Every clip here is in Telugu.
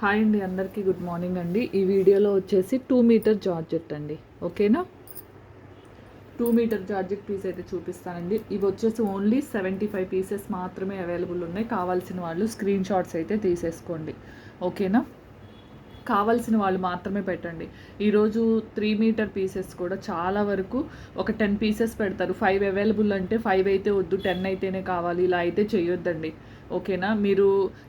హాయ్ అండి అందరికీ గుడ్ మార్నింగ్ అండి. ఈ వీడియోలో వచ్చేసి టూ మీటర్ జార్జెట్ అండి. ఓకేనా? టూ మీటర్ జార్జెట్ పీస్ అయితే చూపిస్తానండి. ఇవి వచ్చేసి ఓన్లీ సెవెంటీ ఫైవ్ పీసెస్ మాత్రమే అవైలబుల్ ఉన్నాయి. కావాల్సిన వాళ్ళు స్క్రీన్ షాట్స్ అయితే తీసేసుకోండి. ఓకేనా? కావాల్సిన వాళ్ళు మాత్రమే పెట్టండి. ఈరోజు త్రీ మీటర్ పీసెస్ కూడా చాలా వరకు ఒక టెన్ పీసెస్ పెడతారు. ఫైవ్ అవైలబుల్ అంటే ఫైవ్ అయితే వద్దు టెన్ అయితేనే కావాలి. ఇలా అయితే చేయొద్దండి. ఓకేనా? మీరు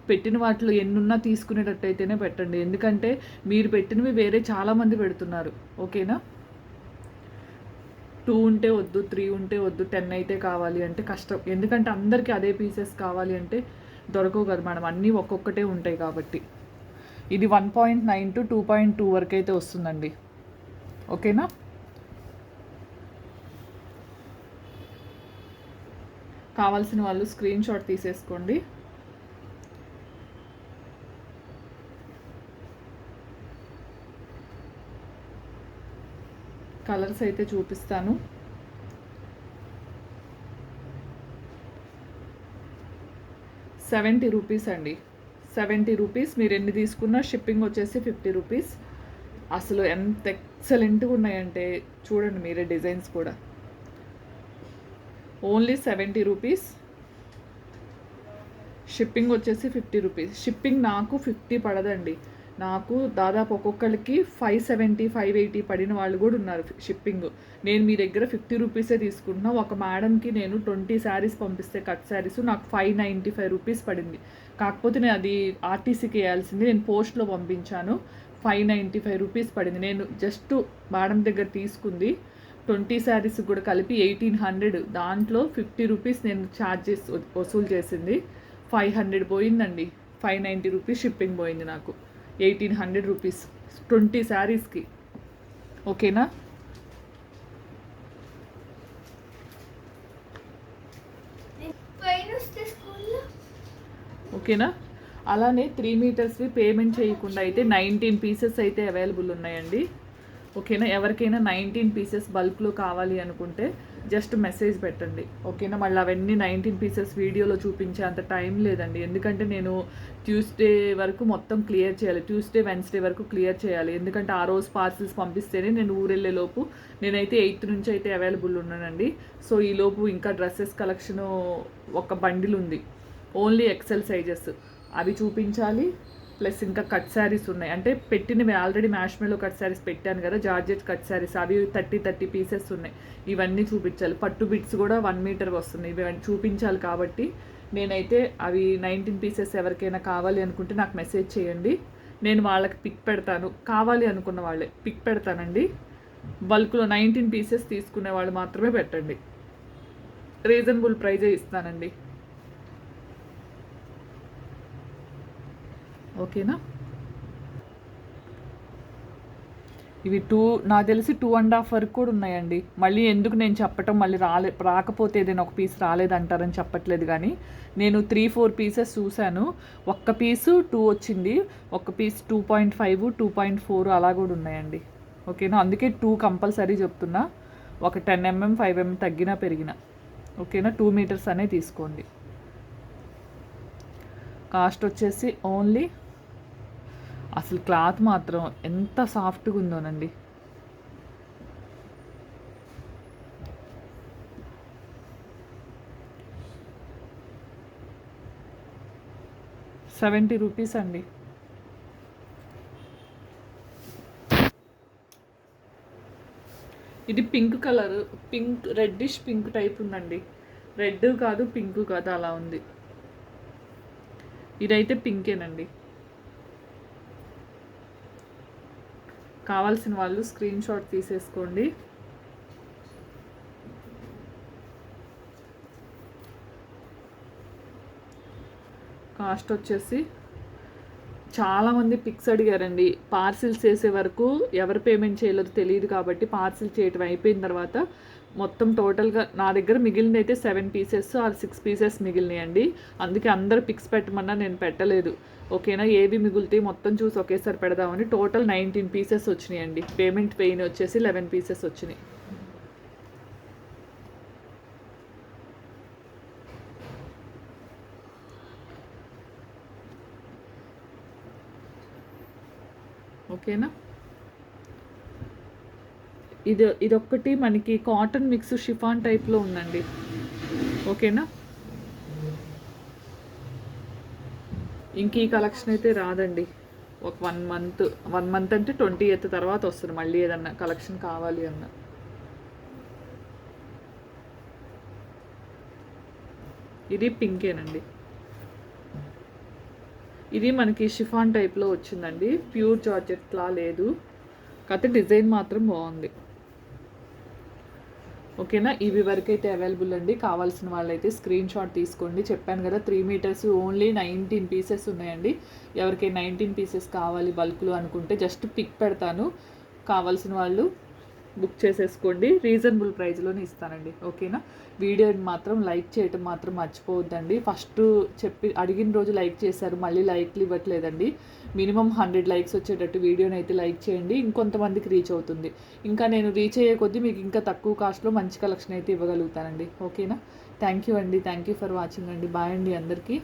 పెట్టిన వాటిలో ఎన్నున్నా తీసుకునేటట్టయితేనే పెట్టండి. ఎందుకంటే మీరు పెట్టినవి వేరే చాలామంది పెడుతున్నారు. ఓకేనా? టూ ఉంటే వద్దు త్రీ ఉంటే వద్దు టెన్ అయితే కావాలి అంటే కష్టం. ఎందుకంటే అందరికీ అదే పీసెస్ కావాలి అంటే దొరకవు కదా మేడం. అన్నీ ఒక్కొక్కటే ఉంటాయి కాబట్టి. ఇది one point nine to two point two వరకు అయితే వస్తుందండి. ఓకేనా? కావాల్సిన వాళ్ళు స్క్రీన్ షాట్ తీసేసుకోండి. కలర్స్ అయితే చూపిస్తాను. సెవెంటీ రూపీస్ అండి. సెవెంటీ రూపీస్ మీరు ఎన్ని తీసుకున్నా షిప్పింగ్ వచ్చేసి ఫిఫ్టీ రూపీస్. అసలు ఎంత ఎక్సలెంట్గా ఉన్నాయంటే చూడండి మీరే డిజైన్స్ కూడా. Only seventy rupees. షిప్పింగ్ వచ్చేసి ఫిఫ్టీ రూపీస్. షిప్పింగ్ నాకు ఫిఫ్టీ పడదండి. నాకు దాదాపు ఒక్కొక్కరికి ఫైవ్ సెవెంటీ ఫైవ్ ఎయిటీ పడిన వాళ్ళు కూడా ఉన్నారు షిప్పింగ్ నేను మీ దగ్గర ఫిఫ్టీ రూపీసే తీసుకుంటున్నా. ఒక మేడంకి నేను ట్వంటీ శారీస్ పంపిస్తే కట్ శారీస్ నాకు ఫైవ్ నైంటీ ఫైవ్ రూపీస్ పడింది. కాకపోతే నేను అది ఆర్టీసీకి వేయాల్సింది. నేను పోస్ట్లో పంపించాను. ఫైవ్ నైంటీ ఫైవ్ రూపీస్ పడింది. నేను జస్ట్ మేడం దగ్గర తీసుకుంది. ట్వంటీ శారీస్ కూడా కలిపి ఎయిటీన్ హండ్రెడ్ దాంట్లో ఫిఫ్టీ రూపీస్ నేను ఛార్జెస్ వసూలు చేసింది. ఫైవ్ హండ్రెడ్ పోయిందండి. ఫైవ్ నైంటీ రూపీస్ షిప్పింగ్ పోయింది నాకు. Eighteen hundred rupees. ట్వంటీ శారీస్కి. ఓకేనా? ఓకేనా? అలానే త్రీ మీటర్స్వి పేమెంట్ చేయకుండా అయితే నైన్టీన్ పీసెస్ అయితే అవైలబుల్ ఉన్నాయండి. ఓకేనా? ఎవరికైనా నైన్టీన్ పీసెస్ బల్క్లో కావాలి అనుకుంటే జస్ట్ మెసేజ్ పెట్టండి. ఓకేనా? మళ్ళీ అవన్నీ నైన్టీన్ పీసెస్ వీడియోలో చూపించే అంత టైం లేదండి. ఎందుకంటే నేను ట్యూస్డే వరకు మొత్తం క్లియర్ చేయాలి. ట్యూస్డే వెన్స్డే వరకు క్లియర్ చేయాలి. ఎందుకంటే ఆ రోజు పార్సిల్స్ పంపిస్తేనే నేను ఊరెళ్ళే లోపు నేనైతే ఎయిత్ నుంచి అయితే అవైలబుల్ ఉన్నానండి. సో ఈ లోపు ఇంకా డ్రెస్సెస్ కలెక్షన్ ఒక బండిల్ ఉంది ఓన్లీ ఎక్సెల్ సైజెస్ అవి చూపించాలి. ప్లస్ ఇంకా కట్ శారీస్ ఉన్నాయి. అంటే పెట్టినవి ఆల్రెడీ మ్యాష్మేలో కట్ శారీస్ పెట్టాను కదా జార్జెట్ కట్ శారీస్ అవి థర్టీ థర్టీ పీసెస్ ఉన్నాయి. ఇవన్నీ చూపించాలి. పట్టు బిట్స్ కూడా వన్ మీటర్ వస్తున్నాయి. ఇవి చూపించాలి కాబట్టి నేనైతే అవి నైన్టీన్ పీసెస్ ఎవరికైనా కావాలి అనుకుంటే నాకు మెసేజ్ చేయండి. నేను వాళ్ళకి పిక్ పెడతాను. కావాలి అనుకున్న వాళ్ళే పిక్ పెడతానండి. బల్క్లో నైన్టీన్ పీసెస్ తీసుకునే వాళ్ళు మాత్రమే పెట్టండి. రీజనబుల్ ప్రైజే ఇస్తానండి. ఓకేనా? ఇవి టూ నాకు తెలిసి టూ అండ్ హాఫ్ వరకు కూడా ఉన్నాయండి. మళ్ళీ ఎందుకు నేను చెప్పటం మళ్ళీ రాలే రాకపోతే ఏదైనా ఒక పీస్ రాలేదంటారని చెప్పట్లేదు కానీ నేను త్రీ ఫోర్ పీసెస్ చూశాను. ఒక్క పీసు టూ వచ్చింది. ఒక్క piece two point five two point four అలా కూడా ఉన్నాయండి. ఓకేనా? అందుకే టూ కంపల్సరీ చెప్తున్నా. ఒక టెన్ ఎంఎం ఫైవ్ ఎంఎం తగ్గినా పెరిగినా. ఓకేనా? టూ మీటర్స్ అనే తీసుకోండి. కాస్ట్ వచ్చేసి ఓన్లీ అసలు క్లాత్ మాత్రం ఎంత సాఫ్ట్గా ఉందోనండి సెవెంటీ రూపీస్ అండి. ఇది pink colour pink reddish pink type ఉందండి. రెడ్ కాదు పింక్ కాదు అలా ఉంది. ఇదైతే పింకేనండి. కావాల్సిన వాళ్ళు స్క్రీన్ షాట్ తీసేసుకోండి. కాస్ట్ వచ్చేసి చాలామంది పిక్స్ అడిగారండి. పార్సిల్స్ చేసే వరకు ఎవరు పేమెంట్ చేయలేదో తెలియదు కాబట్టి పార్సిల్ చేయటం అయిపోయిన తర్వాత మొత్తం టోటల్గా నా దగ్గర మిగిలినది అయితే seven pieces or six pieces మిగిలినాయండి. అందుకే అందరు పిక్స్ పెట్టమన్నా నేను పెట్టలేదు. ఓకేనా? ఏవి మిగులుతాయి మొత్తం చూసి ఒకేసారి పెడదామని టోటల్ నైన్టీన్ పీసెస్ వచ్చినాయండి. పేమెంట్ పెయిన్ వచ్చేసి లెవెన్ పీసెస్ వచ్చినాయి. ఓకేనా? ఇది ఇదొక్కటి మనకి కాటన్ మిక్స్ షిఫాన్ టైప్లో ఉందండి. ఓకేనా? ఇంక ఈ కలెక్షన్ అయితే రాదండి. ఒక వన్ మంత్ వన్ మంత్ అంటే ట్వంటీ ఎయిత్ తర్వాత వస్తుంది. మళ్ళీ ఏదన్నా కలెక్షన్ కావాలి అన్న. ఇది పింకేనండి. ఇది మనకి షిఫాన్ టైప్లో వచ్చిందండి. ప్యూర్ జార్జెట్లా లేదు. కాకపోతే డిజైన్ మాత్రం బాగుంది. ఓకేనా? ఇవి వరకు అయితే అవైలబుల్ అండి. కావాల్సిన వాళ్ళైతే స్క్రీన్ షాట్ తీసుకోండి. చెప్పాను కదా three metres only nineteen pieces ఉన్నాయండి. ఎవరికైనా నైన్టీన్ పీసెస్ కావాలి బల్క్లో అనుకుంటే జస్ట్ పిక్ పెడతాను. కావాల్సిన వాళ్ళు బుక్ చేసేసుకోండి. రీజనబుల్ ప్రైస్లోనే ఇస్తానండి. ఓకేనా? వీడియోని మాత్రం లైక్ చేయటం మాత్రం మర్చిపోవద్దండి. ఫస్ట్ చెప్పి అడిగిన రోజు లైక్ చేశారు మళ్ళీ లైక్లు ఇవ్వట్లేదండి. మినిమం హండ్రెడ్ లైక్స్ వచ్చేటట్టు వీడియోని అయితే లైక్ చేయండి. ఇంకొంతమందికి రీచ్ అవుతుంది. ఇంకా నేను రీచ్ అయ్యే కొద్దీ మీకు ఇంకా తక్కువ కాస్ట్లో మంచి కలెక్షన్ అయితే ఇవ్వగలుగుతానండి. ఓకేనా? థ్యాంక్ యూ అండి. థ్యాంక్ యూ ఫర్ వాచింగ్ అండి. బాయ్ అండి అందరికీ.